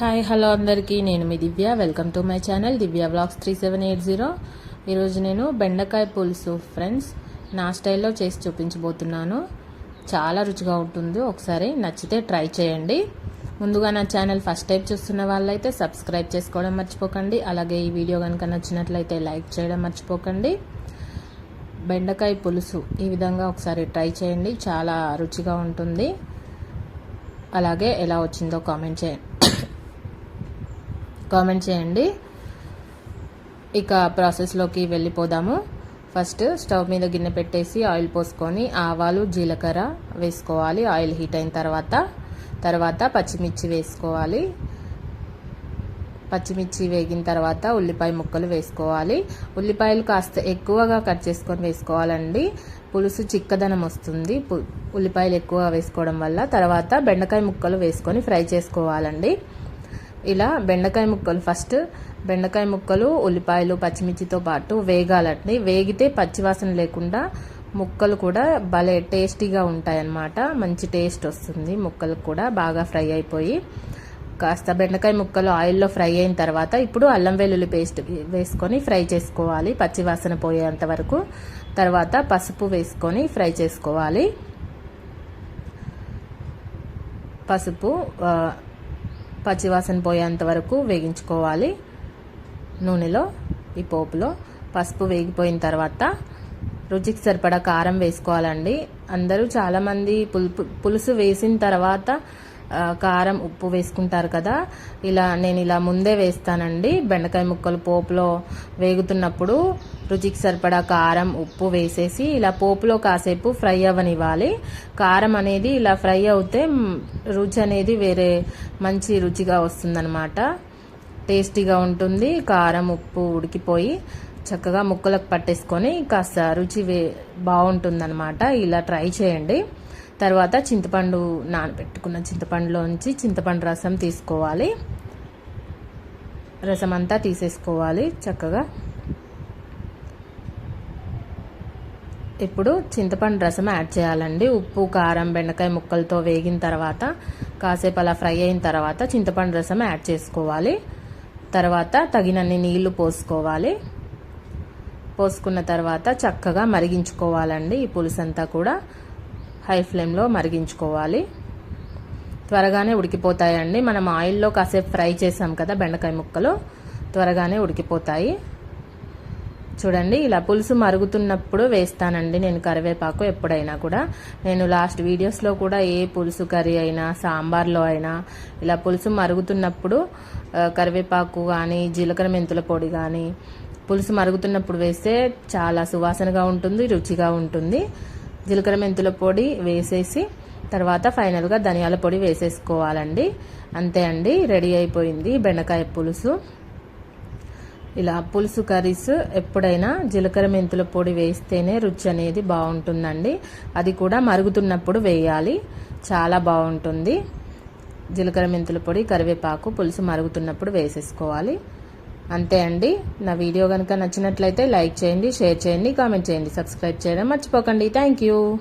Hi hello అందరికీ. నేను మీ Divya. Welcome to my channel Divya blogs three seven eight zero ఈరోజు నేను బెండకాయ పులుసు ఫ్రెండ్స్ నా స్టైల్లో చేసి చూపించబోతున్నాను. చాలా రుచిగా ఉంటుంది. ఒకసారి నచ్చితే ట్రై చేయండి. ముందుగా నా ఛానల్ ఫస్ట్ టైం చూస్తున్న వాళ్ళైతే సబ్స్క్రైబ్ చేసుకోవడం మర్చిపోకండి. అలాగే ఈ వీడియో కనుక నచ్చినట్లయితే లైక్ చేయడం మర్చిపోకండి. బెండకాయ పులుసు ఈ విధంగా ఒకసారి ట్రై చేయండి. చాలా రుచిగా ఉంటుంది. అలాగే ఎలా వచ్చిందో కామెంట్ చేయండి. కామెంట్ చేయండి. ఇక ప్రాసెస్లోకి వెళ్ళిపోదాము. ఫస్ట్ స్టవ్ మీద గిన్నె పెట్టేసి ఆయిల్ పోసుకొని ఆవాలు జీలకర్ర వేసుకోవాలి. ఆయిల్ హీట్ అయిన తర్వాత తర్వాత పచ్చిమిర్చి వేసుకోవాలి. పచ్చిమిర్చి వేగిన తర్వాత ఉల్లిపాయ ముక్కలు వేసుకోవాలి. ఉల్లిపాయలు కాస్త ఎక్కువగా కట్ చేసుకొని వేసుకోవాలండి. పులుసు చిక్కదనం వస్తుంది. ఉల్లిపాయలు ఎక్కువ వేసుకోవడం వల్ల తర్వాత బెండకాయ ముక్కలు వేసుకొని ఫ్రై చేసుకోవాలండి. ఇలా బెండకాయ ముక్కలు ఫస్ట్. బెండకాయ ముక్కలు ఉల్లిపాయలు పచ్చిమిర్చితో పాటు వేగాలండి. వేగితే పచ్చివాసన లేకుండా ముక్కలు కూడా భలే టేస్టీగా ఉంటాయన్నమాట. మంచి టేస్ట్ వస్తుంది. ముక్కలు కూడా బాగా ఫ్రై అయిపోయి. కాస్త బెండకాయ ముక్కలు ఆయిల్లో ఫ్రై అయిన తర్వాత ఇప్పుడు అల్లం వెల్లుల్లి పేస్ట్ వేసుకొని ఫ్రై చేసుకోవాలి. పచ్చివాసన పోయేంత వరకు. తర్వాత పసుపు వేసుకొని ఫ్రై చేసుకోవాలి. పసుపు పచ్చివాసన పోయేంత వరకు వేగించుకోవాలి. నూనెలో ఈ పోపులో. పసుపు వేగిపోయిన తర్వాత రుచికి సరిపడా కారం వేసుకోవాలండి. అందరూ చాలామంది పులుపు పులుసు వేసిన తర్వాత కారం ఉప్పు వేసుకుంటారు కదా. ఇలా నేను ఇలా ముందే వేస్తానండి. బెండకాయ ముక్కలు పోపులో వేగుతున్నప్పుడు రుచికి సరిపడా కారం ఉప్పు వేసేసి ఇలా పోపులో కాసేపు ఫ్రై అవ్వనివ్వాలి. కారం అనేది ఇలా ఫ్రై అవుతే రుచి అనేది వేరే మంచి రుచిగా వస్తుందన్నమాట. టేస్టీగా ఉంటుంది కారం ఉప్పు ఉడికిపోయి చక్కగా ముక్కలకు పట్టేసుకొని కాస్త రుచి వే బాగుంటుందన్నమాట. ఇలా ట్రై చేయండి. తర్వాత చింతపండు నానబెట్టుకున్న చింతపండులోంచి చింతపండు రసం తీసుకోవాలి. రసం అంతా తీసేసుకోవాలి చక్కగా. ఇప్పుడు చింతపండు రసం యాడ్ చేయాలండి. ఉప్పు కారం బెండకాయ ముక్కలతో వేగిన తర్వాత కాసేపు అలా ఫ్రై అయిన తర్వాత చింతపండు రసం యాడ్ చేసుకోవాలి. తర్వాత తగినన్ని నీళ్ళు పోసుకోవాలి. పోసుకున్న తర్వాత చక్కగా మరిగించుకోవాలండి. ఈ పులుసు అంతా కూడా హై ఫ్లేమ్లో మరిగించుకోవాలి. త్వరగానే ఉడికిపోతాయండి. మనం ఆయిల్లో కాసేపు ఫ్రై చేసాం కదా బెండకాయ ముక్కలు. త్వరగానే ఉడికిపోతాయి. చూడండి ఇలా పులుసు మరుగుతున్నప్పుడు వేస్తానండి నేను కరివేపాకు ఎప్పుడైనా కూడా. నేను లాస్ట్ వీడియోస్లో కూడా ఏ పులుసు కర్రీ అయినా సాంబార్లో అయినా ఇలా పులుసు మరుగుతున్నప్పుడు కరివేపాకు కానీ జీలకర్ర మెంతుల పొడి కానీ పులుసు మరుగుతున్నప్పుడు వేస్తే చాలా సువాసనగా ఉంటుంది రుచిగా ఉంటుంది. జీలకర్ర మెంతుల పొడి వేసేసి తర్వాత ఫైనల్గా ధనియాల పొడి వేసేసుకోవాలండి. అంతే అండి రెడీ అయిపోయింది బెండకాయ పులుసు. ఇలా పులుసు కర్రీస్ ఎప్పుడైనా జీలకర్ర మెంతుల పొడి వేస్తేనే రుచి అనేది బాగుంటుందండి. అది కూడా మరుగుతున్నప్పుడు వేయాలి. చాలా బాగుంటుంది. జీలకర్ర మెంతుల పొడి కరివేపాకు పులుసు మరుగుతున్నప్పుడు వేసేసుకోవాలి. అంతే అండి. నా వీడియో కనుక నచ్చినట్లయితే లైక్ చేయండి షేర్ చేయండి కామెంట్ చేయండి. సబ్స్క్రైబ్ చేయడం మర్చిపోకండి. Thank you.